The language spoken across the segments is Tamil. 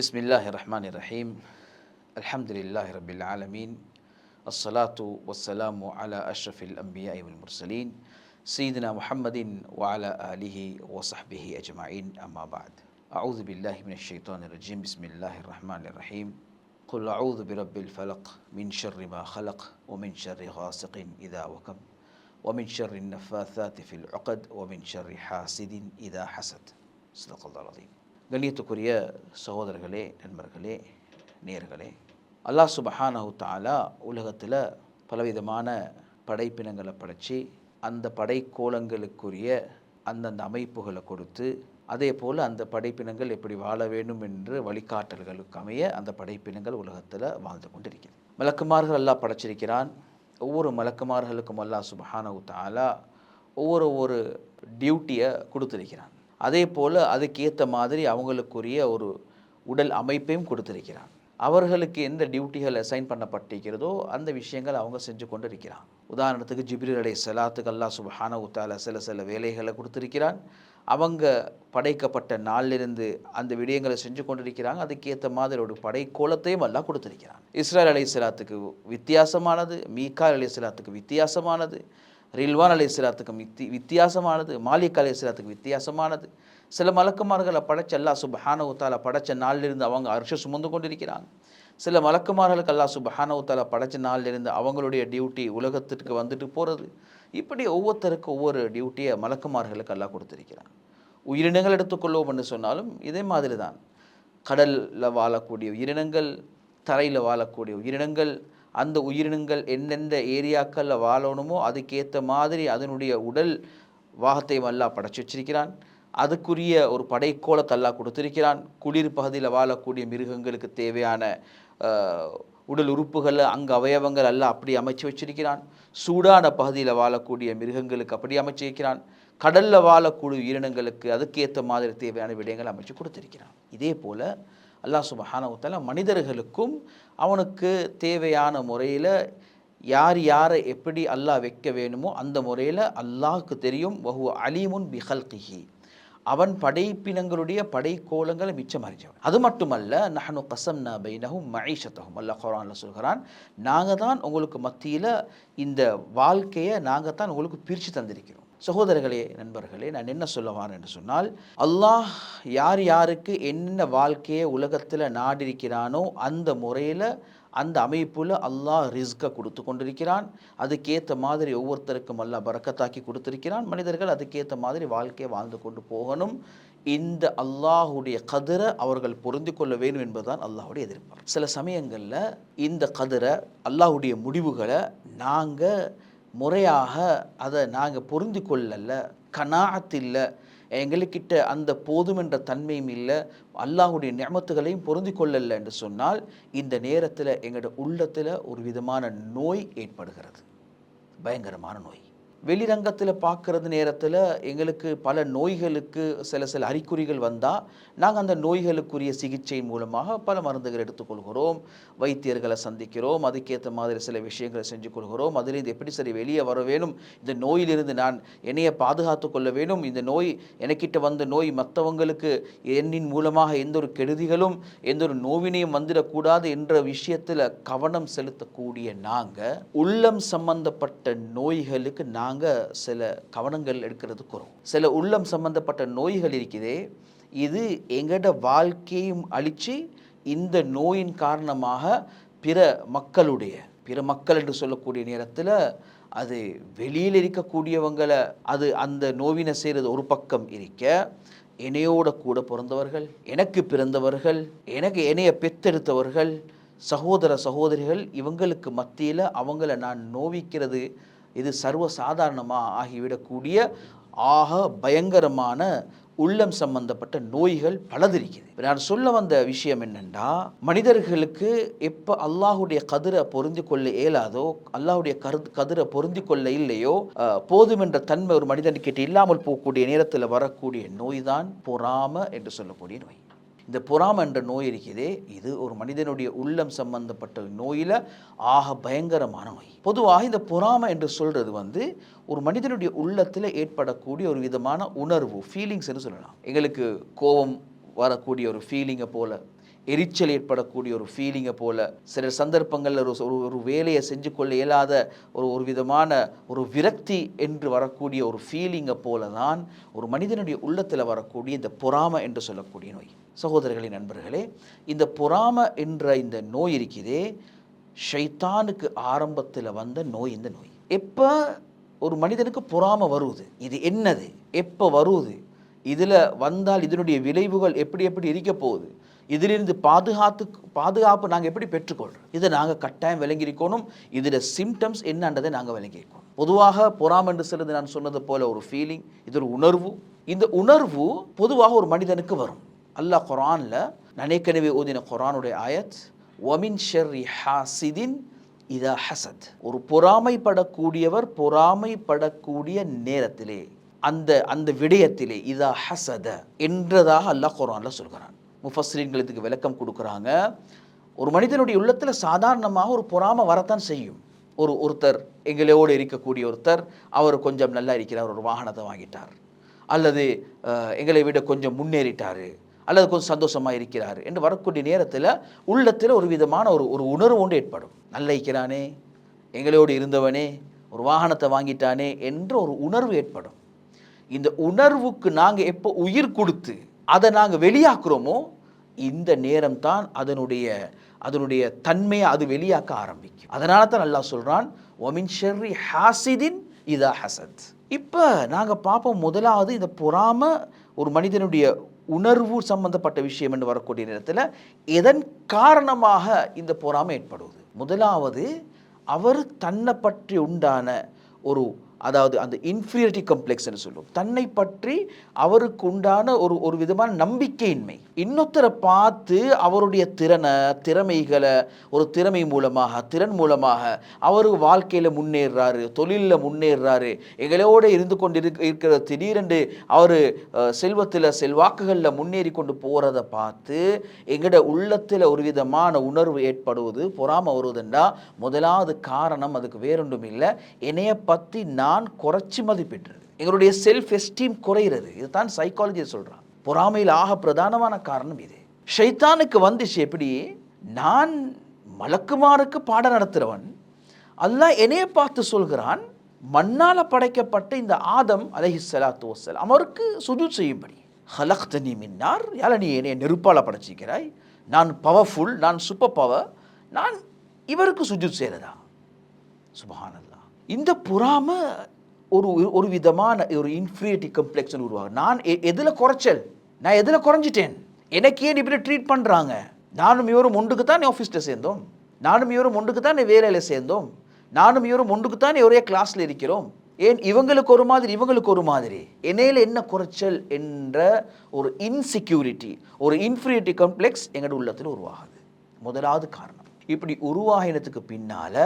بسم الله الرحمن الرحيم الحمد لله رب العالمين الصلاة والسلام على أشرف الأنبياء والمرسلين سيدنا محمد وعلى آله وصحبه أجمعين أما بعد أعوذ بالله من الشيطان الرجيم بسم الله الرحمن الرحيم قل أعوذ برب الفلق من شر ما خلق ومن شر غاسق إذا وقب ومن شر النفاثات في العقد ومن شر حاسد إذا حسد صدق الله العظيم கண்ணியத்துக்குரிய சகோதரர்களே நண்பர்களே நேர்களே அல்லாஹ் சுபஹானஹு தாலா உலகத்தில் பலவிதமான படைப்பினங்களை படைச்சி அந்த படைக்கோலங்களுக்குரிய அந்தந்த அமைப்புகளை கொடுத்து அதே போல் அந்த படைப்பினங்கள் எப்படி வாழ வேண்டும் என்று வழிகாட்டல்களுக்கு அமைய அந்த படைப்பினங்கள் உலகத்தில் வாழ்ந்து கொண்டிருக்கிறது. மலக்குமார்கள் அல்லாஹ் படைச்சிருக்கிறான். ஒவ்வொரு மலக்குமார்களுக்கும் அல்லாஹ் சுபஹானஹு தாலா ஒவ்வொரு ஒரு டியூட்டியை கொடுத்துருக்கிறான். அதே போல் அதுக்கேற்ற மாதிரி அவங்களுக்குரிய ஒரு உடல் அமைப்பையும் கொடுத்திருக்கிறான். அவர்களுக்கு எந்த டியூட்டிகள் அசைன் பண்ணப்பட்டிருக்கிறதோ அந்த விஷயங்கள் அவங்க செஞ்சு கொண்டு இருக்கிறான் உதாரணத்துக்கு ஜிப்ரீல் அலை சலாத்துக்கு அல்லாஹ் சுபஹான உத்தால சில சில வேலைகளை கொடுத்துருக்கிறான். அவங்க படைக்கப்பட்ட நாளிலிருந்து அந்த விடயங்களை செஞ்சு கொண்டிருக்கிறாங்க. அதுக்கேற்ற மாதிரி ஒரு படைக்கோலத்தையும் எல்லாம் கொடுத்துருக்கிறான். இஸ்ரேல் அலை சலாத்துக்கு வித்தியாசமானது மீகா அலை சலாத்துக்கு வித்தியாசமானது. ரில்வான் அலை இஸ்லாத்துக்கு வித்தி வித்தியாசமானது மாலிக் அலை இஸ்லாத்துக்கு வித்தியாசமானது. சில மலக்குமார்களை படைச்ச அல்லா சுபஹான உத்தால படைச்ச நாளிலிருந்து அவங்க அரிச சுமந்து கொண்டிருக்கிறாங்க. சில மலக்குமார்களுக்கு அல்லா சுபஹான உத்தால படைச்ச நாளிலிருந்து அவங்களுடைய டியூட்டி உலகத்திற்கு வந்துட்டு போகிறது இப்படி ஒவ்வொருத்தருக்கும் ஒவ்வொரு டியூட்டியை மலக்குமார்களுக்கு அல்லா கொடுத்துருக்கிறாங்க உயிரினங்கள் எடுத்துக்கொள்வோம் என்று சொன்னாலும் இதே மாதிரி தான் கடலில் வாழக்கூடிய உயிரினங்கள் தரையில் வாழக்கூடிய உயிரினங்கள் அந்த உயிரினங்கள் எந்தெந்த ஏரியாக்களில் வாழணுமோ அதுக்கேற்ற மாதிரி அதனுடைய உடல் வாகத்தையும் அல்லாஹ் படைச்சி வச்சிருக்கிறான். அதுக்குரிய ஒரு படைக்கோளை அல்லாஹ் கொடுத்திருக்கிறான். குளிர் பகுதியில் வாழக்கூடிய மிருகங்களுக்கு தேவையான உடல் உறுப்புகளை அங்கு அவயவங்கள் எல்லாம் அப்படி அமைச்சு வச்சிருக்கிறான். சூடான பகுதியில் வாழக்கூடிய மிருகங்களுக்கு அப்படி அமைச்சு வைக்கிறான். கடலில் வாழக்கூடிய உயிரினங்களுக்கு அதுக்கேற்ற மாதிரி தேவையான விடயங்கள் அமைச்சு கொடுத்துருக்கிறான். இதே போல் அல்லாஹ் சுபஹானவத்தால மனிதர்களுக்கும் அவனுக்கு தேவையான முறையில் யார் யாரை எப்படி அல்லாஹ் வைக்க வேணுமோ அந்த முறையில் அல்லாஹுக்கு தெரியும். வஹு அலீமுன் பிஹல்கிஹி அவன் படைப்பினங்களுடைய படைக்கோலங்களை மிச்சம் அறிஞ்சவன். அது மட்டுமல்ல நஹனு கசம் ந மகிஷத்தகும் அல்ல அல்லாஹ் குரானில் சொல்கிறான் நாங்கள் தான் உங்களுக்கு மத்தியில் இந்த வாழ்க்கையை நாங்கள் தான் உங்களுக்கு பிரித்து தந்திருக்கிறோம். சகோதரர்களே நண்பர்களே நான் என்ன சொல்லுவான் என்று சொன்னால் அல்லாஹ் யார் யாருக்கு என்ன வாழ்க்கையை உலகத்தில் நாடிருக்கிறானோ அந்த முறையில் அந்த அமைப்பில் அல்லாஹ் ரிஸ்கை கொடுத்து கொண்டிருக்கிறான். அதுக்கேற்ற மாதிரி ஒவ்வொருத்தருக்கும் அல்லாஹ் பறக்கத்தாக்கி கொடுத்திருக்கிறான். மனிதர்கள் அதுக்கேற்ற மாதிரி வாழ்க்கையை வாழ்ந்து கொண்டு போகணும். இந்த அல்லாஹுடைய கதிரை அவர்கள் பொருந்தி கொள்ள வேண்டும் என்பதுதான் அல்லாஹுடைய எதிர்பார்ப்பு. சில சமயங்களில் இந்த கதிரை அல்லாஹுடைய முடிவுகளை நாங்கள் முறையாக அதை நாங்கள் புரிந்து கொள்ளலை கனாத் இல்லை எங்களுக்கிட்ட அந்த போதும் என்ற தன்மையும் இல்லை அல்லாஹுடைய நியமத்துகளையும் பொருந்தி கொள்ளலை என்று சொன்னால் இந்த நேரத்தில் எங்களோட உள்ளத்தில் ஒரு விதமான நோய் ஏற்படுகிறது. பயங்கரமான நோய். வெளிரங்கத்தில் பார்க்குறது நேரத்தில் எங்களுக்கு பல நோய்களுக்கு சில சில அறிகுறிகள் வந்தால் நாங்கள் அந்த நோய்களுக்குரிய சிகிச்சை மூலமாக பல மருந்துகள் எடுத்துக்கொள்கிறோம். வைத்தியர்களை சந்திக்கிறோம். அதுக்கேற்ற மாதிரி சில விஷயங்களை செஞ்சு கொள்கிறோம். அதிலிருந்து எப்படி சரி வெளியே வர வேணும்? இந்த நோயிலிருந்து நான் என்னையை பாதுகாத்து கொள்ள வேணும்? இந்த நோய் எனக்கிட்ட வந்த நோய் மற்றவங்களுக்கு எண்ணின் மூலமாக எந்த ஒரு கெடுதிகளும் எந்த ஒரு நோவினையும் வந்துடக்கூடாது என்ற விஷயத்தில் கவனம் செலுத்தக்கூடிய நாங்கள் உள்ளம் சம்பந்தப்பட்ட நோய்களுக்கு நாங்கள் சில கவனங்கள் எடுக்கிறதுக்குறோம் சில உள்ளம் சம்பந்தப்பட்ட நோய்கள் இருக்குதே இது எங்கட வாழ்க்கையும் அழித்து இந்த நோயின் காரணமாக பிற மக்களுடைய பிற மக்கள் என்று சொல்லக்கூடிய நேரத்தில் அது வெளியில் இருக்கக்கூடியவங்களை அது அந்த நோவினை செய்கிறது ஒரு பக்கம் இருக்க என்னையோட கூட பிறந்தவர்கள் எனக்கு பிறந்தவர்கள் எனக்கு என்னைய பெத்தெடுத்தவர்கள் சகோதர சகோதரிகள் இவங்களுக்கு மத்தியில் அவங்கள நான் நோவிக்கிறது இது சர்வ சாதாரணமாக ஆகிவிடக்கூடிய ஆக பயங்கரமான உள்ளம் சம்பந்தப்பட்ட நோய்கள் பலதிருக்குது நான் சொல்ல வந்த விஷயம் என்னென்னா மனிதர்களுக்கு எப்போ அல்லாஹுடைய கதிரை பொருந்தி கொள்ள இயலாதோ அல்லாஹுடைய கரு கதிரை பொருந்தி கொள்ள இல்லையோ போதுமென்ற தன்மை ஒரு மனிதனுக்கிட்ட இல்லாமல் போகக்கூடிய நேரத்தில் வரக்கூடிய நோய் தான் பொறாம என்று சொல்லக்கூடிய நோய். இந்த பொறாம என்ற நோய் இருக்குதே இது ஒரு மனிதனுடைய உள்ளம் சம்பந்தப்பட்ட நோயில் ஆக பயங்கரமான நோய். பொதுவாக இந்த பொறாமை என்று சொல்கிறது வந்து ஒரு மனிதனுடைய உள்ளத்தில் ஏற்படக்கூடிய ஒரு விதமான உணர்வு ஃபீலிங்ஸ்னு சொல்லலாம். எங்களுக்கு கோபம் வரக்கூடிய ஒரு ஃபீலிங்கை போல் எரிச்சல் ஏற்படக்கூடிய ஒரு ஃபீலிங்கை போல சில சந்தர்ப்பங்களில் ஒரு ஒரு ஒரு வேலையை செஞ்சு கொள்ள இயலாத ஒரு ஒரு விதமான ஒரு விரக்தி என்று வரக்கூடிய ஒரு ஃபீலிங்கை போல தான் ஒரு மனிதனுடைய உள்ளத்தில் வரக்கூடிய இந்த பொறாமை என்று சொல்லக்கூடிய நோய். சகோதரர்களே நண்பர்களே இந்த பொறாமை என்ற இந்த நோய் இருக்குதே ஷைத்தானுக்கு ஆரம்பத்தில் வந்த நோய் இந்த நோய். எப்போ ஒரு மனிதனுக்கு பொறாமை வருவது இது என்னது எப்போ வருது இதில் வந்தால் இதனுடைய விளைவுகள் எப்படி எப்படி இருக்க போகுது இதிலிருந்து பாதுகாத்து பாதுகாப்பு நாங்கள் எப்படி பெற்றுக்கொள்கிறோம் இதை நாங்கள் கட்டாயம் விளங்கியிருக்கணும் இதில் சிம்டம்ஸ் என்னன்றதை நாங்கள் விளங்கியிருக்கோம் பொதுவாக பொறாம என்று சொல்லுது நான் சொன்னது போல ஒரு ஃபீலிங் இது ஒரு உணர்வு. இந்த உணர்வு பொதுவாக ஒரு மனிதனுக்கு வரும். அல்லாஹ் குரானில் நனைக்கனவே ஓதின குரானுடைய ஆயத் ஒமின் ஷெர்ரி ஹாசிதின் இதா ஹசத். ஒரு பொறாமைப்படக்கூடியவர் பொறாமைப்படக்கூடிய நேரத்திலே அந்த அந்த விடயத்திலே இதா ஹசத என்றதாக அல்லாஹ் குரானில் சொல்கிறான். முஃபஸ்ரீன்கள் இதுக்கு விளக்கம் கொடுக்குறாங்க. ஒரு மனிதனுடைய உள்ளத்தில் சாதாரணமாக ஒரு பொறாமை வரத்தான் செய்யும். ஒரு ஒருத்தர் எங்களோடு இருக்கக்கூடிய ஒருத்தர் அவர் கொஞ்சம் நல்லா இருக்கிறார் ஒரு வாகனத்தை வாங்கிட்டார். அல்லது எங்களை விட கொஞ்சம் முன்னேறிட்டார். அல்லது கொஞ்சம் சந்தோஷமாக இருக்கிறார் என்று வரக்கூடிய நேரத்தில் உள்ளத்தில் ஒரு விதமான ஒரு ஒரு உணர்வு ஒன்று ஏற்படும். நல்ல இருக்கிறானே எங்களோடு இருந்தவனே ஒரு வாகனத்தை வாங்கிட்டானே என்ற ஒரு உணர்வு ஏற்படும். இந்த உணர்வுக்கு நாங்கள் எப்போ உயிர் கொடுத்து அதை நாங்கள் வெளியாக்குறோமோ இந்த நேரம் தான் அதனுடைய அதனுடைய தன்மையை அது வெளியாக்க ஆரம்பிக்கும். அதனால தான் நல்லா சொல்கிறான் ஒமின் ஷெர்ரி ஹாசிதின் இதா ஹசத். இப்போ நாங்கள் பார்ப்போம் முதலாவது இந்த பொறாம ஒரு மனிதனுடைய உணர்வு சம்பந்தப்பட்ட விஷயம் என்று வரக்கூடிய நேரத்தில் எதன் காரணமாக இந்த பொறாமை ஏற்படுவது? முதலாவது அவர் தன்னை பற்றி உண்டான ஒரு அதாவது அந்த இன்ஃபீரியாரிட்டி கம்ப்ளெக்ஸ்னு சொல்லுவோம். தன்னை பற்றி அவருக்கு உண்டான ஒரு ஒரு விதமான நம்பிக்கையின்மை. இன்னொருத்தரை பார்த்து அவருடைய திறனை திறமைகளை ஒரு திறமை மூலமாக திறன் மூலமாக அவர் வாழ்க்கையில் முன்னேறாரு தொழிலில் முன்னேறுறாரு எங்களோட இருந்து கொண்டு இருக்கிற திடீரென்று அவர் செல்வத்தில் செல்வாக்குகளில் முன்னேறி கொண்டு போகிறத பார்த்து எங்களோட உள்ளத்தில் ஒரு விதமான உணர்வு ஏற்படுவது பொறாமை வருவதுண்டா? முதலாவது காரணம் அதுக்கு வேறொன்றும் இல்லை. என்னைய பற்றி நான் நான் குறைச்சி மதிப்பிடுறது எங்களுடைய செல்ஃப் எஸ்டீம் குறையிறது இதுதான் சைக்காலஜி சொல்கிறான் பொறாமையில் ஆக பிரதானமான காரணம் இது. ஷைத்தானுக்கு வந்துச்சு எப்படி? நான் மலக்குமாருக்கு பாடம் நடத்துகிறவன் அல்லாஹ் என்னைய பார்த்து சொல்கிறான் மண்ணால் படைக்கப்பட்ட இந்த ஆதம் அலஹி சலாத்து வசலாம் அவருக்கு சுஜு செய்யும்படி. ஹலக்தனி மின்னார் யால நீ என்னைய நெருப்பால் படைச்சிக்கிறாய் நான் பவர்ஃபுல் நான் சூப்பர் பவர் நான் இவருக்கு சுஜு செய்கிறதா சுபஹானல்லா. இந்த புறாம ஒரு ஒரு விதமான ஒரு இன்ஃபீரியாரிட்டி கம்ப்ளெக்ஸ்னு உருவாகும் நான் எதில் குறைச்சல்? நான் எதில் குறைஞ்சிட்டேன்? எனக்கு ஏன் இப்படி ட்ரீட் பண்ணுறாங்க நானும் இவரும் ஒன்றுக்கு தான் ஆஃபீஸில் சேர்ந்தோம். நானும் இவரும் ஒன்றுக்கு தான் வேலையில் சேர்ந்தோம். நானும் இவரும் ஒன்றுக்கு தான் ஒரே கிளாஸில் இருக்கிறோம். ஏன் இவங்களுக்கு ஒரு மாதிரி இவங்களுக்கு ஒரு மாதிரி? என்னையில் என்ன குறைச்சல் என்ற ஒரு இன்செக்யூரிட்டி ஒரு இன்ஃபீரியாரிட்டி கம்ப்ளெக்ஸ் எங்களோட உள்ளத்தில் உருவாகுது. முதலாவது காரணம். இப்படி உருவாகினதுக்கு பின்னால்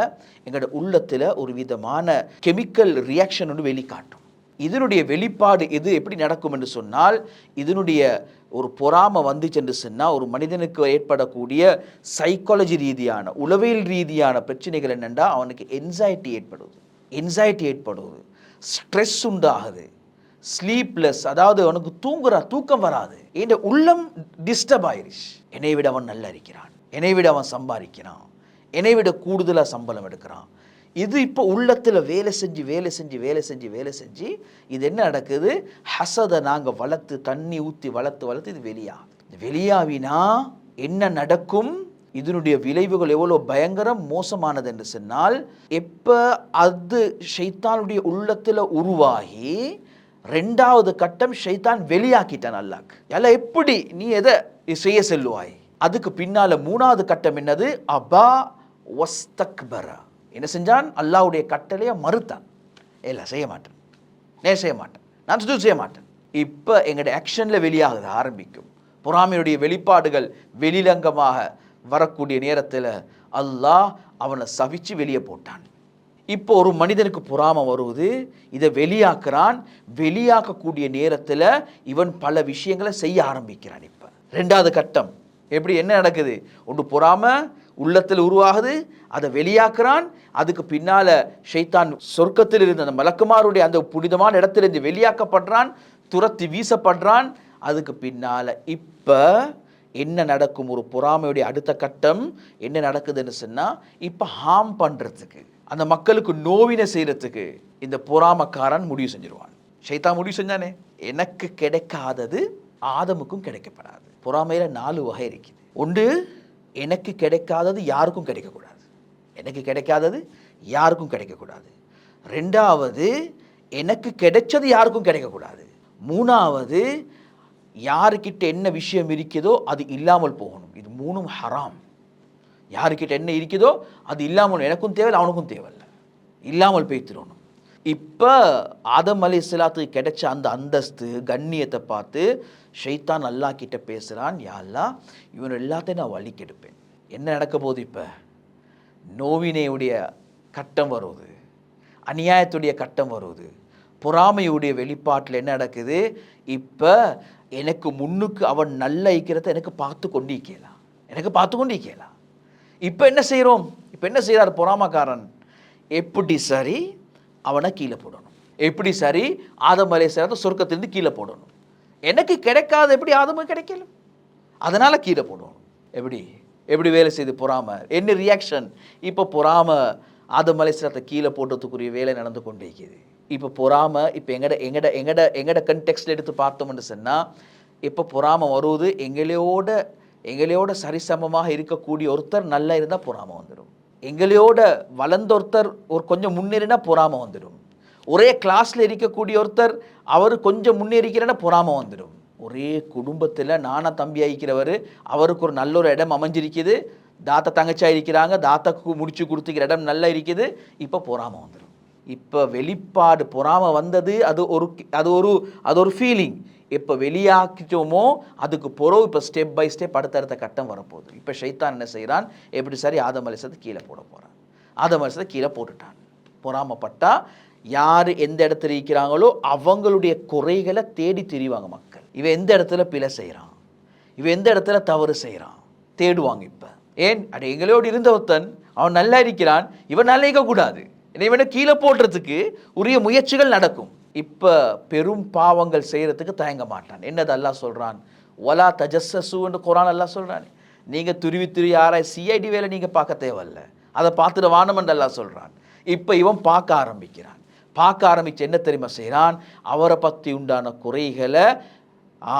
எங்களோட உள்ளத்தில் ஒரு விதமான கெமிக்கல் ரியாக்ஷன் ஒன்று வெளிக்காட்டும். இதனுடைய வெளிப்பாடு எது எப்படி நடக்கும் என்று சொன்னால் இதனுடைய ஒரு பொறாமை வந்துச்சு என்று சொன்னால் ஒரு மனிதனுக்கு ஏற்படக்கூடிய சைக்காலஜி ரீதியான உளவியல் ரீதியான பிரச்சனைகள் என்னென்னா அவனுக்கு என்சைட்டி ஏற்படுது என்சைட்டி ஏற்படுவது. ஸ்ட்ரெஸ் உண்டாகுது. ஸ்லீப்லெஸ் அதாவது அவனுக்கு தூங்குற தூக்கம் வராது. என் உள்ளம் டிஸ்டர்ப் ஆயிடுச்சு என்னை விட அவன் நல்லா இருக்கிறான். என்னை விட அவன் சம்பாதிக்கிறான். என்னை விட கூடுதலாக சம்பளம் எடுக்கிறான். இது இப்போ உள்ளத்தில் வேலை செஞ்சு வேலை செஞ்சு வேலை செஞ்சு வேலை செஞ்சு இது என்ன நடக்குது? ஹசதை நாங்கள் வளர்த்து தண்ணி ஊற்றி வளர்த்து வளர்த்து இது வெளியாகுது வெளியாவினா என்ன நடக்கும்? இதனுடைய விளைவுகள் எவ்வளோ பயங்கரம் மோசமானது என்று சொன்னால் எப்போ அது ஷைத்தானுடைய உள்ளத்தில் உருவாகி ரெண்டாவது கட்டம் ஷைத்தான் வெளியாக்கிட்டான் அல்லாக்கு எல்லாம் எப்படி நீ எதை செய்ய செல்லுவாய்? அதுக்கு பின்னால் மூணாவது கட்டம் என்னது? அபா வஸ்தக்பரா. என்ன செஞ்சான்? அல்லாஹ்வுடைய கட்டளையை மறுத்தான். இல்லை செய்ய மாட்டேன். நே செய்ய மாட்டேன். நான் சுத்தம் செய்ய மாட்டேன். இப்போ எங்களுடைய ஆக்ஷனில் வெளியாகுது ஆரம்பிக்கும். பொறாமையுடைய வெளிப்பாடுகள் வெளிலங்கமாக வரக்கூடிய நேரத்தில் அல்லாஹ் அவனை சவிச்சு வெளியே போட்டான். இப்போ ஒரு மனிதனுக்கு பொறாமை வருவது இதை வெளியாக்குறான் வெளியாக்கக்கூடிய நேரத்தில் இவன் பல விஷயங்களை செய்ய ஆரம்பிக்கிறான் இப்போ. ரெண்டாவது கட்டம். எப்படி என்ன நடக்குது? ஒன்று பொறாமல் உள்ளத்தில் உருவாகுது அதை வெளியாக்குறான். அதுக்கு பின்னால் ஷைத்தான் சொர்க்கத்தில் இருந்த அந்த மலக்குமாருடைய அந்த புனிதமான இடத்திலிருந்து வெளியாக்கப்படுறான் துரத்தி வீசப்படுறான். அதுக்கு பின்னால் இப்போ என்ன நடக்கும்? ஒரு பொறாமையுடைய அடுத்த கட்டம் என்ன நடக்குதுன்னு சொன்னால் இப்போ ஹார்ம் பண்ணுறதுக்கு அந்த மக்களுக்கு நோவினை செய்கிறதுக்கு இந்த பொறாமக்காரன் முடிவு செஞ்சிருவான். ஷைத்தான் முடிவு செஞ்சானே? எனக்கு கிடைக்காதது ஆதமுக்கும் கிடைக்கப்படாது. பொறாமையில் நாலு வகை இருக்குது. ஒன்று எனக்கு கிடைக்காதது யாருக்கும் கிடைக்கக்கூடாது. எனக்கு கிடைக்காதது யாருக்கும் கிடைக்கக்கூடாது. ரெண்டாவது எனக்கு கிடைச்சது யாருக்கும் கிடைக்கக்கூடாது. மூணாவது யாருக்கிட்ட என்ன விஷயம் இருக்குதோ அது இல்லாமல் போகணும். இது மூணும் ஹராம். யாருக்கிட்ட என்ன இருக்குதோ அது இல்லாமல் எனக்கும் தேவை அவனுக்கும் தேவையில்லை. இல்லாமல் பேத்திடணும் இப்போ ஆதம் அலி இஸ்லாத்துக்கு கிடைச்ச அந்த அந்தஸ்து கண்ணியத்தை பார்த்து ஷைத்தான் அல்லா கிட்ட பேசுகிறான் யாழ்லா இவன் எல்லாத்தையும் நான் வழி கெடுப்பேன். என்ன நடக்க போகுது இப்போ? நோவினையுடைய கட்டம் வருது அநியாயத்துடைய கட்டம் வருது பொறாமையுடைய வெளிப்பாட்டில் என்ன நடக்குது? இப்போ எனக்கு முன்னுக்கு அவன் நல்ல ஐக்கிறத எனக்கு பார்த்து கொண்டு இக்கலாம் எனக்கு பார்த்து கொண்டு இக்கலாம் இப்போ என்ன செய்கிறோம் இப்போ என்ன செய்கிறார் பொறாமக்காரன்? எப்படி சரி? அவனை கீழே போடணும். எப்படி சரி? ஆதம் அலை சேர்ந்த சொர்க்கத்திலிருந்து கீழே போடணும். எனக்கு கிடைக்காத எப்படி ஆதமும் கிடைக்கல? அதனால் கீழே போடணும். எப்படி? எப்படி வேலை செய்து பொறாம? என்ன ரியாக்ஷன் இப்போ பொறாம ஆதம் அலைசலத்தை கீழே போட்டதுக்குரிய வேலை நடந்து கொண்டே இருக்குது. இப்போ பொறாம இப்போ எங்கட எங்கட எங்கட எங்கட கண்டெக்ஸ்டில் எடுத்து பார்த்தோம்னு சொன்னால் இப்போ பொறாம வருவது எங்களையோட எங்களையோட சரிசமமாக இருக்கக்கூடிய ஒருத்தர் நல்லா இருந்தால் பொறாம வந்துடும் எங்களையோட வளர்ந்த ஒருத்தர் ஒரு கொஞ்சம் முன்னேறினா பொறாமல் வந்துடும். ஒரே கிளாஸில் இருக்கக்கூடிய ஒருத்தர் அவர் கொஞ்சம் முன்னேறிக்கிறேன்னா பொறாமல் வந்துடும். ஒரே குடும்பத்தில் நானாக தம்பி ஆகிக்கிறவர் அவருக்கு ஒரு நல்ல ஒரு இடம் அமைஞ்சிருக்குது. தாத்தா தங்கச்சா இருக்கிறாங்க தாத்தாக்கு முடிச்சு கொடுத்துக்கிற இடம் நல்லா இருக்குது. இப்போ பொறாமல் வந்துடும். இப்போ வெளிப்பாடு பொறாமல் வந்தது அது ஒரு அது ஒரு அது ஒரு ஃபீலிங் எப்போ வெளியாக்கிட்டோமோ அதுக்கு பிறகு இப்போ ஸ்டெப் பை ஸ்டெப் அடுத்தடுத்த கட்டம் வரப்போகுது. இப்போ ஷைத்தான் என்ன செய்கிறான் எப்படி சரி? ஆதம் அலிசத்தை கீழே போட போகிறான் ஆதம் அலிசத்தை கீழே போட்டுட்டான். பொறாமப்பட்டா யார் எந்த இடத்துல இருக்கிறாங்களோ அவங்களுடைய குறைகளை தேடி திரிவாங்க மக்கள். இவன் எந்த இடத்துல பிழை செய்கிறான் இவன் எந்த இடத்துல தவறு செய்கிறான் தேடுவாங்க இப்போ. ஏன்? அட எங்களோடு இருந்த ஒருத்தன் அவன் நல்லா இருக்கிறான் இவன் நல்லா இருக்கக்கூடாது. இவனை கீழே போடுறதுக்கு உரிய முயற்சிகள் நடக்கும். இப்போ பெரும் பாவங்கள் செய்கிறதுக்கு தயங்க மாட்டான். என்னது அல்லாஹ் சொல்கிறான் ஒலா தஜஸ்ஸுன்னு குரான் எல்லாம் சொல்கிறான் நீங்கள் துருவி துருவி ஆராய் சிஐடி வேலை நீங்கள் பார்க்க தேவையில்ல. அதை பார்த்துட்டு வானமன் அல்லாஹ் சொல்கிறான் இப்போ இவன் பார்க்க ஆரம்பிக்கிறான். பார்க்க ஆரம்பித்து என்ன தெரியுமா செய்கிறான் அவரை பற்றி உண்டான குறைகளை ஆ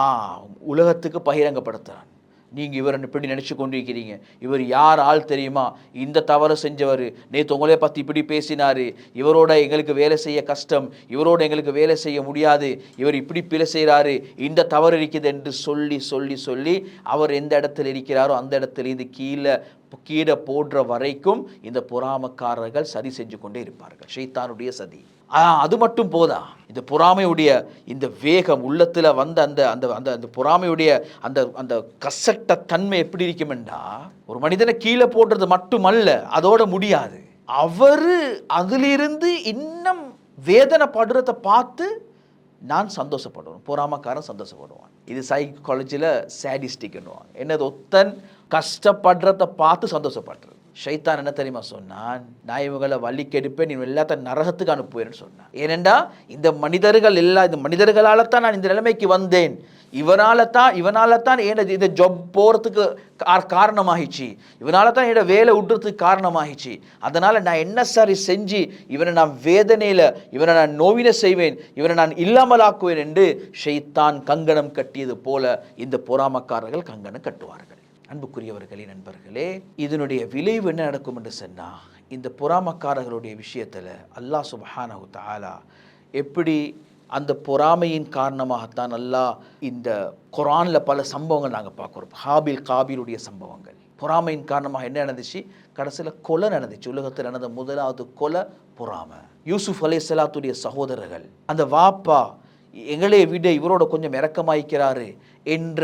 உலகத்துக்கு பகிரங்கப்படுத்துகிறான் நீங்கள் இவர் இப்படி நினச்சி கொண்டிருக்கிறீங்க. இவர் யார் ஆள் தெரியுமா? இந்த தவறு செஞ்சவர். நேற்று உங்களே பற்றி இப்படி பேசினார். இவரோட எங்களுக்கு வேலை செய்ய கஷ்டம். இவரோட எங்களுக்கு வேலை செய்ய முடியாது. இவர் இப்படி பிழை செய்கிறாரு இந்த தவறு இருக்குது என்று சொல்லி சொல்லி சொல்லி அவர் எந்த இடத்துல இருக்கிறாரோ அந்த இடத்துல இருந்து கீழே கீழே போடுற வரைக்கும் இந்த பொறாமக்காரர்கள் சதி செஞ்சு கொண்டே இருப்பார்கள். ஷைத்தானுடைய சதி. அது மட்டும் போதா? இந்த பொறாமையுடைய இந்த வேகம் உள்ளத்தில் வந்த அந்த அந்த அந்த அந்த பொறாமையுடைய அந்த அந்த கசட்ட தன்மை எப்படி இருக்குமெண்டா? ஒரு மனிதனை கீழே போடுறது மட்டுமல்ல அதோட முடியாது. அவர் அதிலிருந்து இன்னும் வேதனைப்படுறதை பார்த்து நான் சந்தோஷப்படுவேன். பொறாமக்காரன் சந்தோஷப்படுவான். இது சைக்காலஜியில் சேடிஸ்டிக்னுவாங்க என்னது? ஒத்தன் கஷ்டப்படுறத பார்த்து சந்தோஷப்படுறது. ஷைத்தான் என்ன தெரியுமா சொன்னான்? நான் இவங்களை வள்ளி கெடுப்பேன் இவன் எல்லாத்த நரகத்துக்கு அனுப்புவேன்னு சொன்னான். ஏனெண்டா இந்த மனிதர்கள் எல்லா இந்த மனிதர்களால் தான் நான் இந்த நிலைமைக்கு வந்தேன். இவனால தான் இவனால தான் என்ன இந்த ஜொப் போகிறதுக்கு காரணமாகிச்சு. இவனால தான் என்னோட வேலை விட்டுறதுக்கு காரணமாகிச்சு. அதனால் நான் என்ன சாரி செஞ்சு இவனை நான் வேதனையில் இவனை நான் நோவின செய்வேன் இவனை நான் இல்லாமலாக்குவேன் என்று ஷெய்தான் கங்கணம் கட்டியது போல இந்த பொறாமக்காரர்கள் கங்கணம் கட்டுவார்கள். அன்புக்குரியவர்களே நண்பர்களே இதனுடைய விளைவு என்ன நடக்கும் என்று சொன்னால் இந்த பொறாமக்காரர்களுடைய விஷயத்தில் அல்லாஹ் சுபஹானஹு தாலா எப்படி அந்த பொறாமையின் காரணமாகத்தான் அல்லாஹ் இந்த குரானில் பல சம்பவங்கள் நாங்கள் பார்க்குறோம். ஹாபில் காபிலுடைய சம்பவங்கள். பொறாமையின் காரணமாக என்ன நடந்துச்சு? கடைசியில் கொலை நடந்துச்சு. உலகத்தில் நடந்த முதலாவது கொலை பொறாமை. யூசுஃப் அலை சலாத்துடைய சகோதரர்கள் அந்த வாப்பா எங்களை விட இவரோட கொஞ்சம் இறக்கமாய்க்கிறாரு என்ற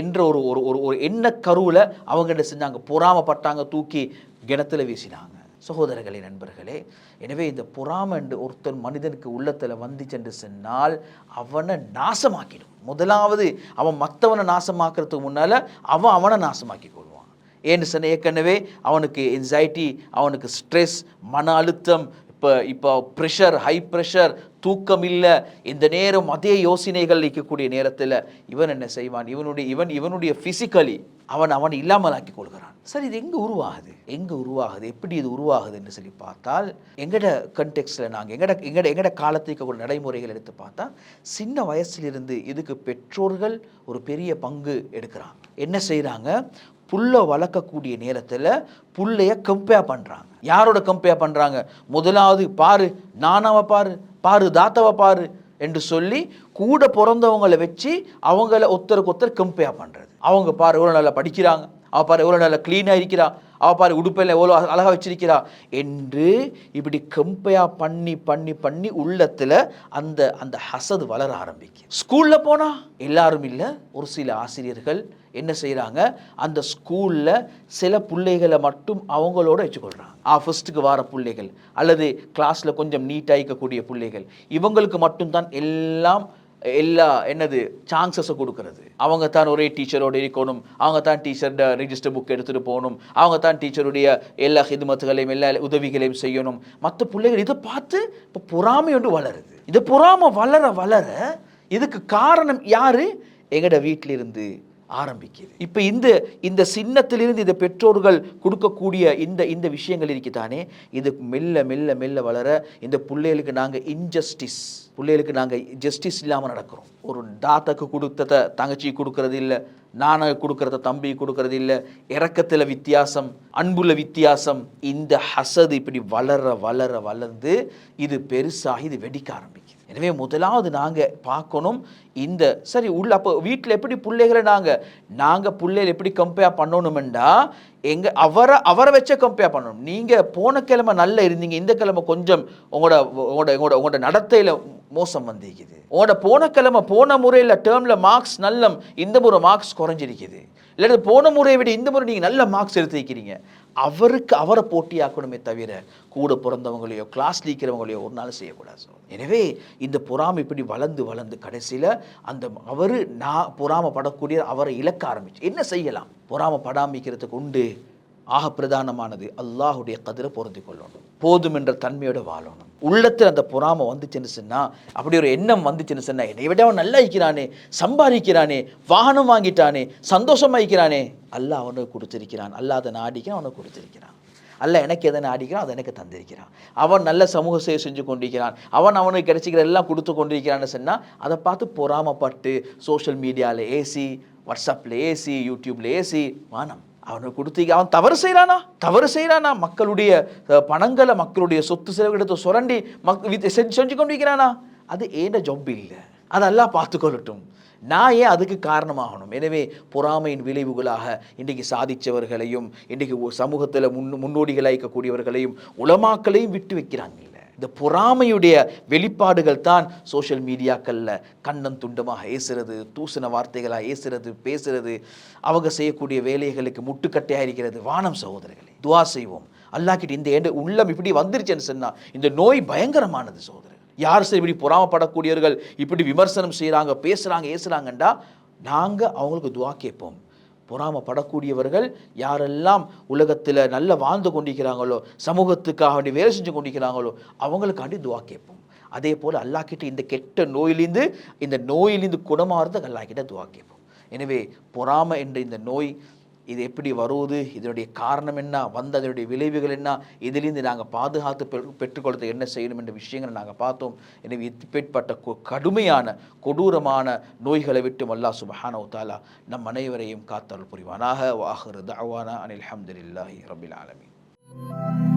என்ற ஒரு ஒரு ஒரு ஒரு எண்ண கருவில் அவங்க என்ன செஞ்சாங்க? பொறாமப்பட்டாங்க தூக்கி கிணத்துல வீசினாங்க. சகோதரர்களே நண்பர்களே எனவே இந்த பொறாமை என்று ஒருத்தன் மனிதனுக்கு உள்ளத்தில் வந்து சென்று சென்னால் அவனை நாசமாக்கிடும். முதலாவது அவன் மற்றவனை நாசமாக்குறதுக்கு முன்னால் அவன் அவனை நாசமாக்கி கொள்வான். ஏன்னு சொன்ன ஏற்கனவே அவனுக்கு என்சைட்டி அவனுக்கு ஸ்ட்ரெஸ் மன அழுத்தம் இப்போ இப்போ ப்ரெஷர் ஹை ப்ரெஷர் தூக்கம் இல்லை இந்த நேரம் அதே யோசனைகள் இருக்கக்கூடிய நேரத்தில் இவன் என்ன செய்வான்? இவனுடைய இவன் இவனுடைய ஃபிசிக்கலி அவன் அவன் இல்லாமல் ஆக்கி கொள்கிறான். சரி இது எங்கே உருவாகுது? எங்கே உருவாகுது? எப்படி இது உருவாகுதுன்னு சொல்லி பார்த்தால் எங்கட கண்டெக்ஸில் நாங்கள் எங்கட எங்கட எங்கட காலத்துக்கு ஒரு நடைமுறைகள் எடுத்து பார்த்தா சின்ன வயசுலேருந்து இதுக்கு பெற்றோர்கள் ஒரு பெரிய பங்கு எடுக்கிறாங்க. என்ன செய்கிறாங்க புல்லை வளர்க்கக்கூடிய நேரத்தில் புள்ளைய கம்பேர் பண்ணுறாங்க யாரோட கம்பேர் பண்ணுறாங்க முதலாவது பாரு நானாவை பாரு பாரு தாத்தாவை பாரு என்று சொல்லி கூட பிறந்தவங்களை வச்சு அவங்கள ஒருத்தருக்கு ஒருத்தர் கம்பேர் பண்ணுறது அவங்க பாரு எவ்வளோ நல்லா படிக்கிறாங்க. அவள் பாரு எவ்வளோ நல்லா க்ளீனாக இருக்கிறான் அவ பாரு உடுப்பெல்லாம் எவ்வளோ அழகாக வச்சிருக்கிறா என்று இப்படி கம்பேர் பண்ணி பண்ணி பண்ணி உள்ளத்தில் அந்த அந்த ஹசது வளர ஆரம்பிக்கும் ஸ்கூலில் போனால் எல்லாரும் இல்லை ஒரு சில ஆசிரியர்கள் என்ன செய்கிறாங்க அந்த ஸ்கூலில் சில பிள்ளைகளை மட்டும் அவங்களோட வச்சுக்கொள்கிறாங்க ஆ ஃபஸ்ட்டுக்கு வர பிள்ளைகள் அல்லது கிளாஸில் கொஞ்சம் நீட்டாக இருக்கக்கூடிய பிள்ளைகள் இவங்களுக்கு மட்டும்தான் எல்லாம் எல்லா என்னது சான்சஸை கொடுக்கறது. அவங்க தான் ஒரே டீச்சரோட இருக்கணும். அவங்க தான் டீச்சர்ட ரிஜிஸ்டர் புக் எடுத்துகிட்டு போகணும். அவங்க தான் டீச்சருடைய எல்லா ஹிதுமத்துகளையும் எல்லா உதவிகளையும் செய்யணும். மற்ற பிள்ளைகள் இதை பார்த்து இப்போ பொறாமை ஒன்று வளருது. இது பொறாமை வளர வளர இதுக்கு காரணம் யார்? எங்கட வீட்டிலிருந்து ஆரம்பிக்குது. இப்போ இந்த இந்த சின்னத்திலிருந்து இந்த பெற்றோர்கள் கொடுக்கக்கூடிய இந்த இந்த விஷயங்கள் இருக்குதானே? இது மெல்ல மெல்ல மெல்ல வளர இந்த பிள்ளைகளுக்கு நாங்கள் இன்ஜஸ்டிஸ் பிள்ளைகளுக்கு நாங்கள் ஜஸ்டிஸ் இல்லாமல் நடக்கிறோம். ஒரு தாத்தக்கு கொடுத்தத தங்கச்சி கொடுக்கறது இல்லை நானக கொடுக்கறத தம்பி கொடுக்கறது இல்லை இறக்கத்தில் வித்தியாசம் அன்புல வித்தியாசம் இந்த ஹசது இப்படி வளர வளர வளர்ந்து இது பெருசாகி இது வெடிக்க ஆரம்பிக்கும் எனவே முதலாவது நாங்கள் பார்க்கணும் இந்த சரி உள்ள அப்போ வீட்டில் எப்படி பிள்ளைகளை நாங்கள் நாங்கள் பிள்ளைகள் எப்படி கம்பேர் பண்ணணுமெண்டா எங்கள் அவரை அவரை வச்சே கம்பேர் பண்ணணும். நீங்கள் போன கிழமை நல்லா இருந்தீங்க இந்த கிழமை கொஞ்சம் உங்களோட உங்களோட உங்களோட உங்களோட நடத்தையில் மோசம் வந்திருக்குது உங்களோட போன கிழமை போன முறையில் டேர்மில் மார்க்ஸ் நல்ல இந்த முறை மார்க்ஸ் குறைஞ்சிருக்குது. இல்லாட்டி போன முறையை விட இந்த முறை நீங்கள் நல்ல மார்க்ஸ் எடுத்திருக்கிறீங்க அவருக்கு அவரை போட்டியாக்கணுமே தவிர கூட பிறந்தவங்களையோ கிளாஸ் நீக்கிறவங்களையோ ஒரு நாள் செய்யக்கூடாது எனவே இந்த பொறாமை இப்படி வளர்ந்து வளர்ந்து கடைசியில் அந்த அவர் நான் பொறாமப்படக்கூடிய அவரை இழக்க ஆரம்பிச்சு. என்ன செய்யலாம்? பொறாமப்படாமிக்கிறதுக்கு உண்டு. ஆக பிரதானமானது அல்லாஹுடைய கதிரை பொருந்தி கொள்ளணும் போதும் என்ற தன்மையோடு வாழணும். உள்ளத்தில் அந்த பொறாமை வந்துச்சுன்னு சொன்னால் அப்படி ஒரு எண்ணம் வந்துச்சுன்னு சொன்னால் என்னை விட அவன் நல்லா இருக்கிறானே சம்பாதிக்கிறானே வாகனம் வாங்கிட்டானே சந்தோஷமாக இருக்கிறானே. அல்லாஹ் அவனுக்கு கொடுத்துருக்கிறான். அல்லாஹ் அதை நாடிக்கிறான் அவனுக்கு கொடுத்துருக்கிறான். அல்ல எனக்கு எதனை நாடிக்கிறான் அதை எனக்கு தந்திருக்கிறான். அவன் நல்ல சமூக சேவை செஞ்சு கொண்டிருக்கிறான். அவன் அவனுக்கு கிடைச்சிக்கிற எல்லாம் கொடுத்து கொண்டிருக்கிறான்னு சொன்னால் அதை பார்த்து பொறாமப்பட்டு சோஷியல் மீடியாவில் ஏசி வாட்ஸ்அப்பில் ஏசி யூடியூப்பில் ஏசி வானம். அவனுக்கு கொடுத்தீங்க அவன் தவறு செய்கிறானா தவறு செய்கிறானா மக்களுடைய பணங்களை மக்களுடைய சொத்து செலவு எடுத்து சுரண்டி மக் செஞ்சு செஞ்சு கொண்டிருக்கிறானா? அது ஏன ஜொப் இல்லை. அதெல்லாம் பார்த்துக்கொள்ளட்டும். நான் ஏன் அதுக்கு காரணமாகணும்? எனவே பொறாமையின் விளைவுகளாக இன்றைக்கு சாதிச்சவர்களையும் இன்றைக்கு சமூகத்தில் முன் முன்னோடிகளாக இருக்கக்கூடியவர்களையும் உலமாக்களையும் விட்டு வைக்கிறாங்க இல்லை. இந்த பொறாமையுடைய வெளிப்பாடுகள் தான் சோஷியல் மீடியாக்களில் கண்ணம் துண்டமாக ஏசுறது தூசண வார்த்தைகளாக ஏசுறது பேசுறது அவங்க செய்யக்கூடிய வேலைகளுக்கு முட்டுக்கட்டையாக இருக்கிறது. வானம் சகோதரர்களே துவா செய்வோம். அல்லாக்கிட்டு இந்த எண்ண- உள்ளம் இப்படி வந்துருச்சுன்னு சொன்னால் இந்த நோய் பயங்கரமானது சகோதரர்கள். யார் சரி இப்படி பொறாமப்படக்கூடியவர்கள் இப்படி விமர்சனம் செய்கிறாங்க பேசுகிறாங்க ஏசுகிறாங்கண்டா நாங்கள் அவங்களுக்கு துவா கேட்போம். பொறாமப்படக்கூடியவர்கள் யாரெல்லாம் உலகத்தில் நல்ல வாழ்ந்து கொண்டிருக்கிறாங்களோ சமூகத்துக்காக வேண்டி வேலை செஞ்சு கொண்டிருக்கிறாங்களோ அவங்களுக்காண்டி துவா கேட்போம். அதே போல் அல்லாக்கிட்ட இந்த கெட்ட நோயிலிருந்து இந்த நோயிலிருந்து குணமாறுறதுக்கு அல்லாக்கிட்ட துவா கேட்போம். எனவே பொறாமை என்ற இந்த நோய் இது எப்படி வருவது? இதனுடைய காரணம் என்ன? வந்த அதனுடைய விளைவுகள் என்ன? இதிலிருந்து நாங்கள் பாதுகாத்து பெ- பெற்றுக்கொள்றது என்ன செய்யணும் என்ற விஷயங்களை நாங்கள் பார்த்தோம். எனவே இப்பேற்பட்ட கொ- கடுமையான கொடூரமான நோய்களை விட்டு அல்லா சுபஹான உத்தாலா நம் அனைவரையும் காத்தல் புரிவானாக. வாஹர் தாவானா அனில் அஹமதுல்லாஹி ரபில் ஆலமீன்.